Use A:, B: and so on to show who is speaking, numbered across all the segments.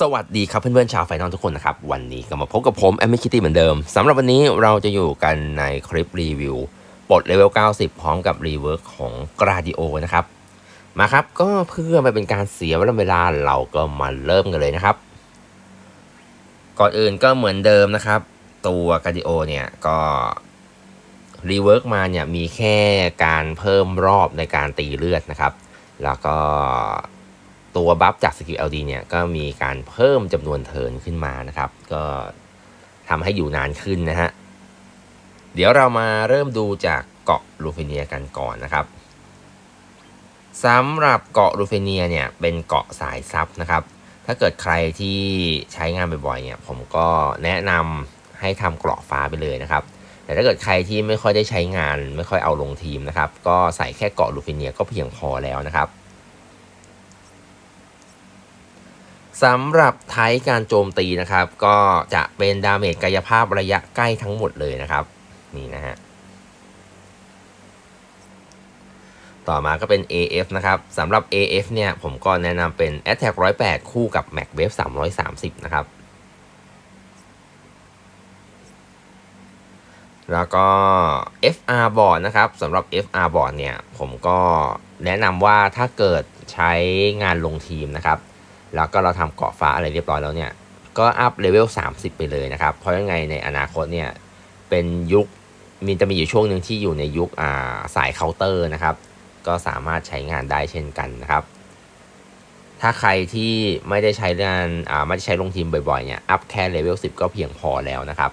A: สวัสดีครับเพื่อนๆชาวไฟนอลทุกคนนะครับ วันนี้ก็มาพบกับผมแอมมี่คิตตี้เหมือนเดิมสำหรับวันนี้เราจะอยู่กันในคลิปรีวิวปลดเลเวล 90 พร้อมกับรีเวิร์กของกราดิโอนะครับ มาครับก็เพื่อไม่เป็นการเสียเวลาเราก็มาเริ่มกันเลยนะครับ ก่อนอื่นก็เหมือนเดิมนะครับ ตัวกราดิโอเนี่ยก็รีเวิร์กมาเนี่ยมีแค่การเพิ่มรอบในการตีเลือดนะครับ แล้วก็ ตัวบัฟจากสกิล LD เนี่ยก็มีการเพิ่มจำนวนเทินขึ้นมานะครับ ก็ทำให้อยู่นานขึ้นนะฮะ เดี๋ยวเรามาเริ่มดูจากเกาะลูเฟเนียกันก่อนนะครับสำหรับเกาะลูเฟเนียเนี่ยเป็นเกาะสายซับนะครับ ถ้าเกิดใครที่ใช้งานบ่อยๆเนี่ยผมก็แนะนำให้ทำเกราะฟ้าไปเลยนะครับ แต่ถ้าเกิดใครที่ไม่ค่อยได้ใช้งาน ไม่ค่อยเอาลงทีมนะครับ ก็ใส่แค่เกาะลูเฟเนียก็เพียงพอแล้วนะครับ สำหรับไทการโจมตีนะครับ ก็จะเป็นดาเมจกายภาพระยะใกล้ทั้งหมดเลยนะครับ นี่นะฮะต่อมาก็เป็น AF นะครับสำหรับ AF เนี่ยผมก็แนะนำเป็น Attack 108 คู่กับ Mac Wave 330 นะครับ แล้วก็ FR board นะครับสำหรับ FR board เนี่ยผมก็แนะนำว่าถ้าเกิดใช้งานลงทีมนะครับ แล้วก็เราทำเกาะฟ้าอะไรเรียบร้อยแล้วเนี่ย ก็อัพเลเวล 30 ไปเลยนะครับ เพราะยังไงในอนาคตเนี่ย เป็นยุคมีจะมีอยู่ช่วงหนึ่งที่อยู่ในยุคอ่าสายเคาน์เตอร์นะครับ ก็สามารถใช้งานได้เช่นกันนะครับ ถ้าใครที่ไม่ได้ใช้งานอ่าไม่ได้ใช้ลงทีมบ่อยๆเนี่ยอัพแค่เลเวล 10 ก็เพียงพอแล้วนะครับ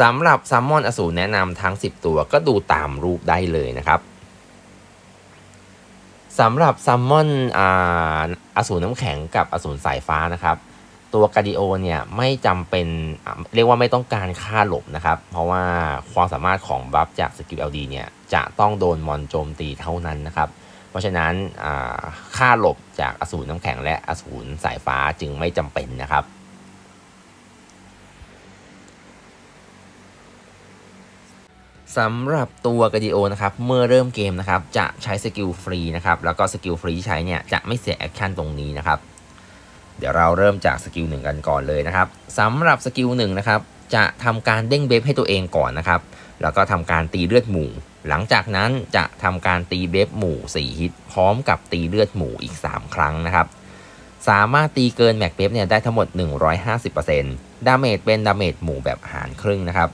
A: สำหรับซัมมอนอสูรแนะนำทั้ง 10 ตัวก็ดูตามรูปได้เลยนะครับ สำหรับซัมมอนอ่าอสูรน้ำแข็งกับอสูรสายฟ้านะครับ ตัวกาดิโอเนี่ยไม่จำเป็นเรียกว่าไม่ต้องการค่าหลบนะครับ เพราะว่าความสามารถของบัฟจากสกิล LD เนี่ยจะต้องโดนมอนโจมตีเท่านั้นนะครับ เพราะฉะนั้นค่าหลบจากอสูรน้ำแข็งและอสูรสายฟ้าจึงไม่จำเป็นนะครับ สำหรับตัวกาดิโอนะครับ เมื่อเริ่มเกมนะครับ จะใช้สกิลฟรีนะครับ แล้วก็สกิลฟรีที่ใช้เนี่ย จะไม่เสียแอคชั่นตรงนี้นะครับ เดี๋ยวเราเริ่มจากสกิลหนึ่งกันก่อนเลยนะครับสำหรับสกิลหนึ่งนะครับ จะทำการเด้งเบฟให้ตัวเองก่อนนะครับ แล้วก็ทำการตีเลือดหมู่ หลังจากนั้นจะทำการตีเบฟหมู่ 4 ฮิต พร้อมกับตีเลือดหมู่อีก 3 ครั้งนะครับ สามารถตีเกินแม็กเบฟเนี่ยได้ทั้งหมด 150%ดาเมจเป็นดาเมจหมู่แบบหารครึ่งนะครับ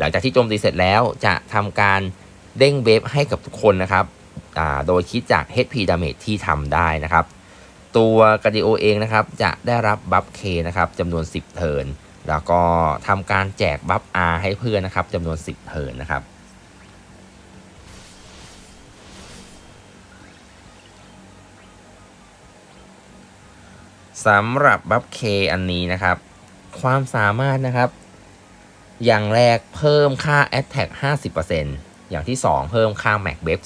A: หลังจากที่โจมตีเสร็จแล้วจะทำการเด้งเวฟให้กับทุกคนนะครับโดยคิดจาก HP damage ที่ทำได้นะครับ ตัวกาดิโอเองนะครับจะได้รับบัฟเคนะครับจำนวน 10 เทิร์นแล้วก็ทำการแจกบัฟ R ให้เพื่อนนะครับจำนวน 10 เทิร์นนะครับ สำหรับบัฟเคอันนี้นะครับ ความสามารถนะครับ อย่างแรกเพิ่มค่า Attack 50%อย่างที่ 2 เพิ่มค่า Mac w a v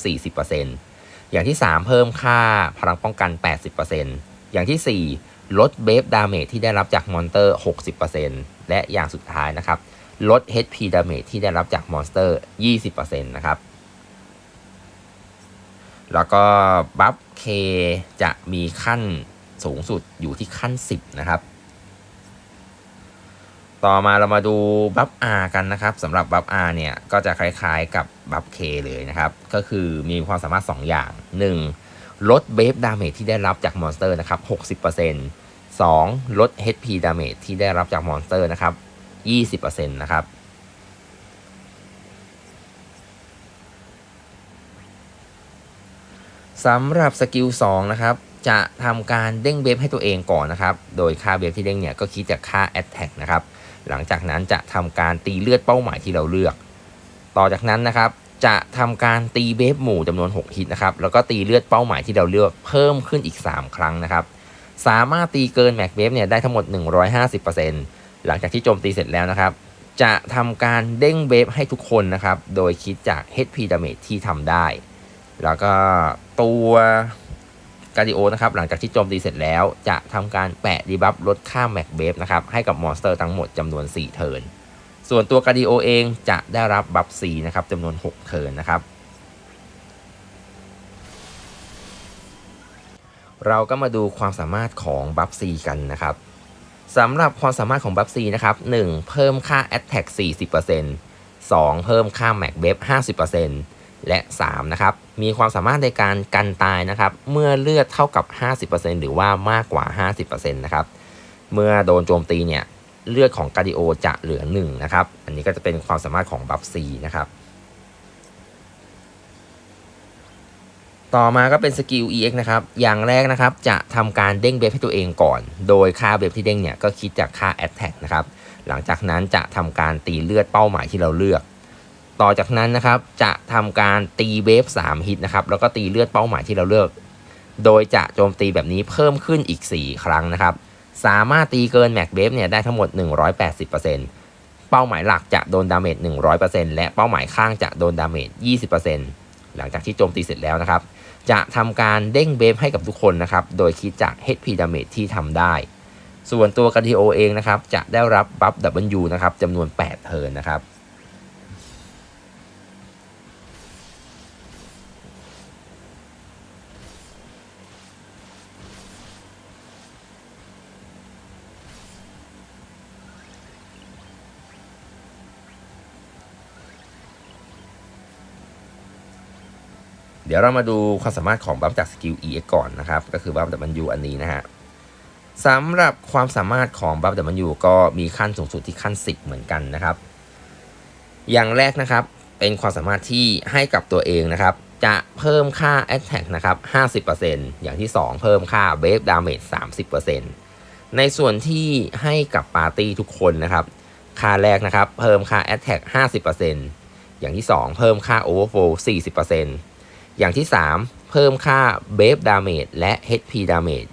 A: 40%อย่างที่ 3 เพิ่มค่าพลังป้องกัน 80%อย่างที่ 4 ลดเบฟดาเมจที่ได้รับจากมอนเตอร์ 60%และอย่างสุดท้ายนะครับ ลด HP ดาเมจที่ได้รับจากมอนสเตอร์ 20%นะครับ แล้วก็บัฟเคจะมีขั้นสูงสุดอยู่ที่ขั้น 10 นะครับ ต่อมาเรามาดูบัฟ R กันนะครับสำหรับบัฟ R เนี่ยก็จะคล้ายๆกับบัฟ K เลยนะครับ ก็คือมีความสามารถ 2 อย่าง 1. ลดเบฟดาเมจที่ได้รับจากมอนสเตอร์นะครับ 60% 2. ลด HP ดาเมจที่ได้รับจากมอนสเตอร์นะครับ 20%นะครับ สำหรับสกิล2นะครับ จะทำการเด้งเบฟให้ตัวเองก่อนนะครับ โดยค่าเบฟที่เด้งเนี่ย ก็คิดจากค่า Attack นะครับ หลังจากนั้นจะทำการตีเลือดเป้าหมายที่เราเลือก ต่อจากนั้นนะครับจะทำการตีเบฟหมู่จำนวน 6 ฮิตนะครับ แล้วก็ตีเลือดเป้าหมายที่เราเลือกเพิ่มขึ้นอีก 3 ครั้งนะครับ สามารถตีเกินแม็กเบฟเนี่ยได้ทั้งหมด 150%หลังจากที่โจมตีเสร็จแล้วนะครับ จะทำการเด้งเบฟให้ทุกคนนะครับ โดยคิดจาก HP damage ที่ทำได้ แล้วก็ตัว กาดิโอนะครับหลังจากที่โจมตีเสร็จแล้ว จะทำการแปะดีบัฟลดค่าแม็กเบฟนะครับให้กับมอนสเตอร์ทั้งหมดจำนวน 4 เทิร์นส่วนตัวกาดิโอเองจะได้รับบัฟซีนะครับจำนวน 6 เทิร์นนะครับเราก็มาดูความสามารถของบัฟซีกันนะครับสำหรับความสามารถของบัฟซีนะครับ 1. เพิ่มค่า Attack 40% 2. เพิ่มค่า Mac b a f 50% และ 3. นะครับมีความสามารถในการกันตายนะครับ เมื่อเลือดเท่ากับ 50%หรือว่ามากกว่า 50%นะครับเมื่อโดนโจมตีเนี่ยเลือดของกาดิโอจะเหลือ1นะครับอันนี้ก็จะเป็นความสามารถของบัฟซีนะครับต่อมาก็เป็นสกิล EX นะครับ อย่างแรกนะครับ จะทำการเด้งเบฟให้ตัวเองก่อน โดยค่าเบฟที่เด้งเนี่ยก็คิดจากค่า Attack นะครับ หลังจากนั้นจะทำการตีเลือดเป้าหมายที่เราเลือก ต่อจากนั้นนะครับจะทำการตีเวฟ3ฮิตนะครับแล้วก็ตีเลือดเป้าหมายที่เราเลือก โดยจะโจมตีแบบนี้เพิ่มขึ้นอีก 4 ครั้งนะครับ สามารถตีเกินแม็กเบฟเนี่ยได้ทั้งหมด 180%เป้าหมายหลักจะโดนดาเมจ100%และเป้าหมายข้างจะโดนดาเมจ20%หลังจากที่โจมตีเสร็จแล้วนะครับ จะทำการเด้งเบฟให้กับทุกคนนะครับโดยคิดจาก HP damage ที่ทำได้ ส่วนตัวกาดิโอเองนะครับจะได้รับบัฟ W นะครับจำนวน 8 เทิร์นนะครับ ดี๋ยวเรามาดูความสามารถของบัฟจากสกิล E ก่อนนะครับ ก็คือบัฟ W อันนี้นะฮะสำหรับความสามารถของบัฟ W ก็มีขั้นสูงสุดที่ขั้น 10 เหมือนกันนะครับ อย่างแรกนะครับเป็นความสามารถที่ให้กับตัวเองนะครับ จะเพิ่มค่า Attack นะครับ 50%อย่างที่ 2 เพิ่มค่า Wave Damage 30%ในส่วนที่ให้กับปาร์ตี้ทุกคนนะครับ ค่าแรกนะครับ เพิ่มค่า Attack 50%อย่างที่ 2 เพิ่มค่า Overflow 40% อย่างที่ 3 เพิ่มค่า b a v e Damage และ HP Damage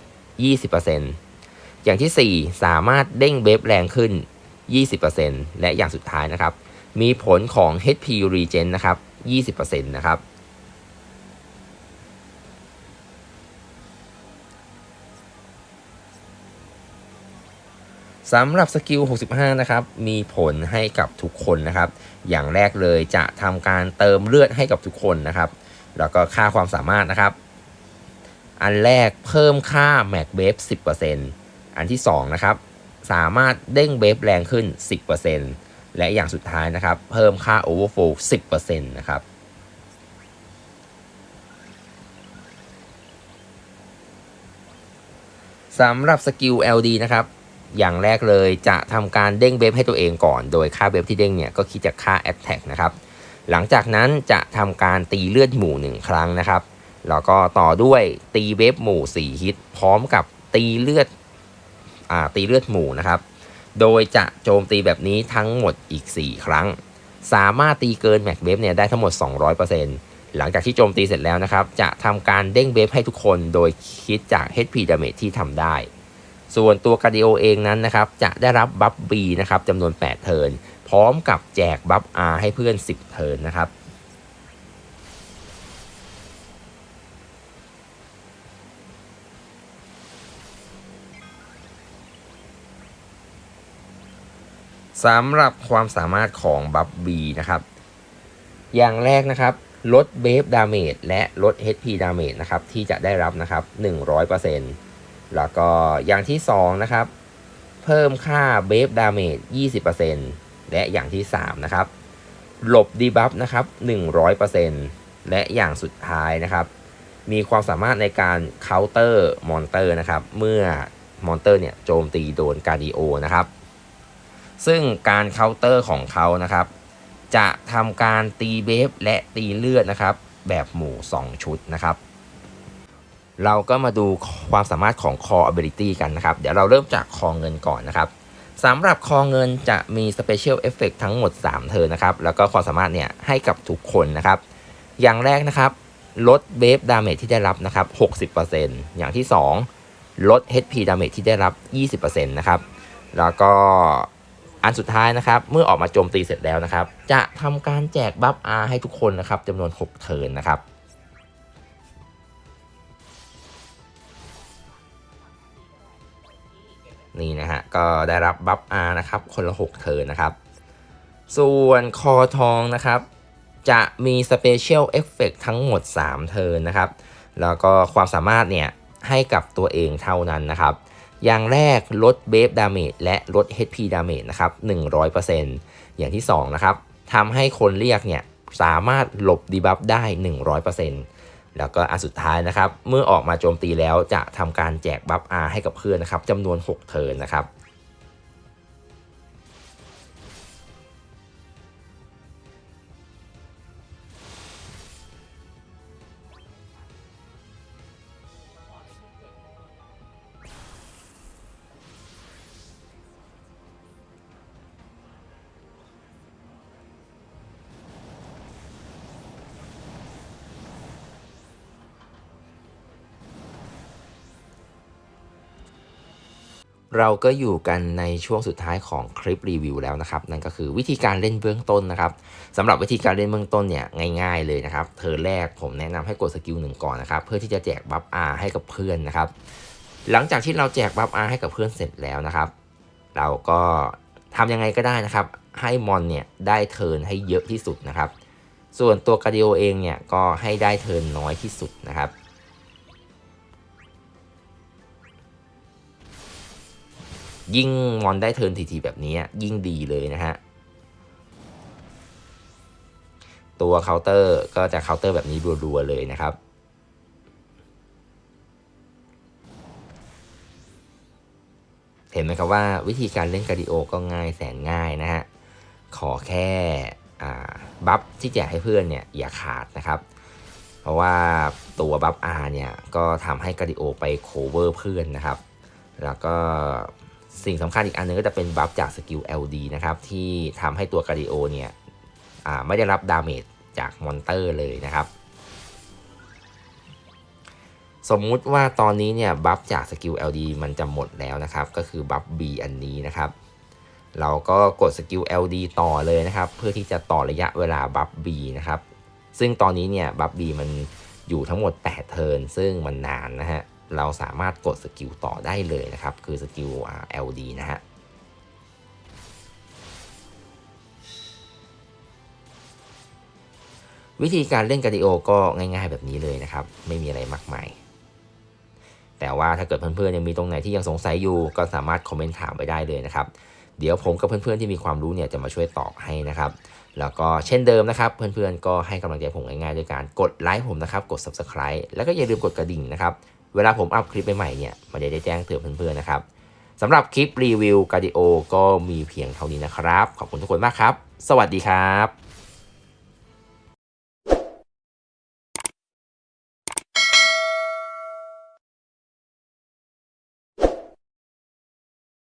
A: 20%อย่างที่ 4 สามารถเด้งเบฟแรงขึ้น 20%และอย่างสุดท้ายนะครับ มีผลของ HP Regen นะครับ 20%นะครับสำหรับสกิล 65 นะครับ มีผลให้กับทุกคนนะครับ อย่างแรกเลยจะทำการเติมเลือดให้กับทุกคนนะครับ แล้วก็ค่าความสามารถนะครับ อันแรกเพิ่มค่า Mac b a f 10%อันที่ 2 นะครับ สามารถเด้งเบฟแรงขึ้น 10%และอย่างสุดท้ายนะครับ เพิ่มค่า Overflow 10%นะครับสำหรับสกิล LD นะครับ อย่างแรกเลยจะทำการเด้งเบฟให้ตัวเองก่อน โดยค่าเบฟที่เด้งเนี่ย ก็คิดจากค่า Attack นะครับ หลังจากนั้นจะทำการตีเลือดหมู่ 1 ครั้งนะครับ แล้วก็ต่อด้วยตีเวฟหมู่ 4 ฮิต พร้อมกับตีเลือดอตีเลือดหมู่นะครับ โดยจะโจมตีแบบนี้ทั้งหมดอีก 4 ครั้ง สามารถตีเกินแม็กเวฟเนี่ยได้ทั้งหมด 200%หลังจากที่โจมตีเสร็จแล้วนะครับ จะทำการเด้งเวฟให้ทุกคนโดยคิดจาก HP damage ที่ทำได้ ส่วนตัวกาดิโอเองนั้นนะครับ จะได้รับบัฟ B นะครับจำนวน 8 เทิร์น พร้อมกับแจกบัฟ R ให้เพื่อน 10 เทิร์นนะครับ สำหรับความสามารถของบัฟ B นะครับ อย่างแรกนะครับ ลดเบฟดาเมจและลด HP ดาเมจนะครับ ที่จะได้รับนะครับ 100%แล้วก็อย่างที่ 2 นะครับ เพิ่มค่าเบฟดาเมจ20% และอย่างที่ 3 นะครับ หลบดีบัฟนะครับ 100%และอย่างสุดท้ายนะครับ มีความสามารถในการเคาน์เตอร์มอนเตอร์นะครับ เมื่อมอนเตอร์เนี่ยโจมตีโดนการดิโอนะครับ ซึ่งการเคาน์เตอร์ของเขานะครับ จะทำการตีเบฟและตีเลือดนะครับ แบบหมู่ 2 ชุดนะครับเราก็มาดูความสามารถของ Core Ability กันนะครับ เดี๋ยวเราเริ่มจากคอเงินก่อนนะครับ สำหรับคอเงินจะมี Special Effect ทั้งหมด 3เทิร์นะครับ แล้วก็ความสามารถเนี่ยให้กับทุกคนนะครับ อย่างแรกนะครับ ลดเบฟดาเมจที่ได้รับนะครับ 60%อย่างที่ 2 ลด HP ดาเมจที่ได้รับ 20%นะครับ แล้วก็อันสุดท้ายนะครับ เมื่อออกมาโจมตีเสร็จแล้วนะครับ จะทำการแจกบัฟ R ให้ทุกคนนะครับจำนวน 6 เทิร์นนะครับ นี่นะฮะก็ได้รับบัฟ R นะครับคนละ 6 เทิร์นนะครับ ส่วนคอทองนะครับ จะมี Special Effect ทั้งหมด 3 เทิร์นนะครับ แล้วก็ความสามารถเนี่ยให้กับตัวเองเท่านั้นนะครับ อย่างแรกลดเบฟดาเมจและลด HP ดาเมจนะครับ 100%อย่างที่ 2 นะครับทำให้คนเรียกเนี่ยสามารถหลบดีบัฟได้ 100% แล้วก็อันสุดท้ายนะครับ เมื่อออกมาโจมตีแล้วจะทำการแจกบัฟอาให้กับเพื่อนนะครับจำนวน 6 เทิร์นนะครับ เราก็อยู่กันในช่วงสุดท้ายของคลิปรีวิวแล้วนะครับ นั่นก็คือวิธีการเล่นเบื้องต้นนะครับสำหรับวิธีการเล่นเบื้องต้นเนี่ยง่ายๆเลยนะครับเธอแรกผมแนะนำให้กดสกิลหนึ่งก่อนนะครับเพื่อที่จะแจกบัฟอาให้กับเพื่อนนะครับ หลังจากที่เราแจกบัฟอาให้กับเพื่อนเสร็จแล้วนะครับ เราก็ทำยังไงก็ได้นะครับ ให้มอนเนี่ยได้เทิร์นให้เยอะที่สุดนะครับ ส่วนตัวกาดิโอเองเนี่ยก็ให้ได้เทิร์นน้อยที่สุดนะครับ ยิ่งมอนได้เทิร์นทีๆแบบนี้ยิ่งดีเลยนะฮะ ตัวเคาน์เตอร์ก็จะเคาน์เตอร์แบบนี้รัวๆเลยนะครับเห็นไหมครับว่าวิธีการเล่นกาดิโอก็ง่ายแสนง่ายนะฮะ ขอแค่บัฟที่แจกให้เพื่อนเนี่ยอย่าขาดนะครับ เพราะว่าตัวบัฟ R เนี่ยก็ทำให้กาดิโอไปโคเวอร์เพื่อนนะครับ แล้วก็ สิ่งสำคัญอีกอันนึงก็จะเป็นบัฟจากสกิล LD นะครับ ที่ทำให้ตัวกาดิโอเนี่ยไม่ได้รับดาเมจจากมอนเตอร์เลยนะครับ สมมุติว่าตอนนี้เนี่ยบัฟจากสกิล LD มันจะหมดแล้วนะครับ ก็คือบัฟ B อันนี้นะครับ เราก็กดสกิล LD ต่อเลยนะครับ เพื่อที่จะต่อระยะเวลาบัฟ B นะครับ ซึ่งตอนนี้เนี่ยบัฟ B มันอยู่ทั้งหมด 8 เทิร์นซึ่งมันนานนะฮะ เราสามารถกดสกิลต่อได้เลยนะครับ คือสกิล LD นะฮะวิธีการเล่นกาดิโอก็ง่าย ๆ แบบนี้เลยนะครับ ไม่มีอะไรมากมาย แต่ว่าถ้าเกิดเพื่อนๆยังมีตรงไหนที่ยังสงสัยอยู่ ก็สามารถคอมเมนต์ถามไปได้เลยนะครับ เดี๋ยวผมกับเพื่อนๆที่มีความรู้เนี่ยจะมาช่วยตอบให้นะครับ แล้วก็เช่นเดิมนะครับ เพื่อนๆก็ให้กำลังใจผมง่ายๆด้วยการกดไลค์ผมนะครับ กด subscribe แล้วก็อย่าลืมกดกระดิ่งนะครับ เวลาผมอัพคลิปใหม่ๆเนี่ยมันจะได้แจ้งเตือนเพื่อนๆนะครับสำหรับคลิปรีวิวการดิโอก็มีเพียงเท่านี้นะครับ ขอบคุณทุกคนมากครับ สวัสดีครับ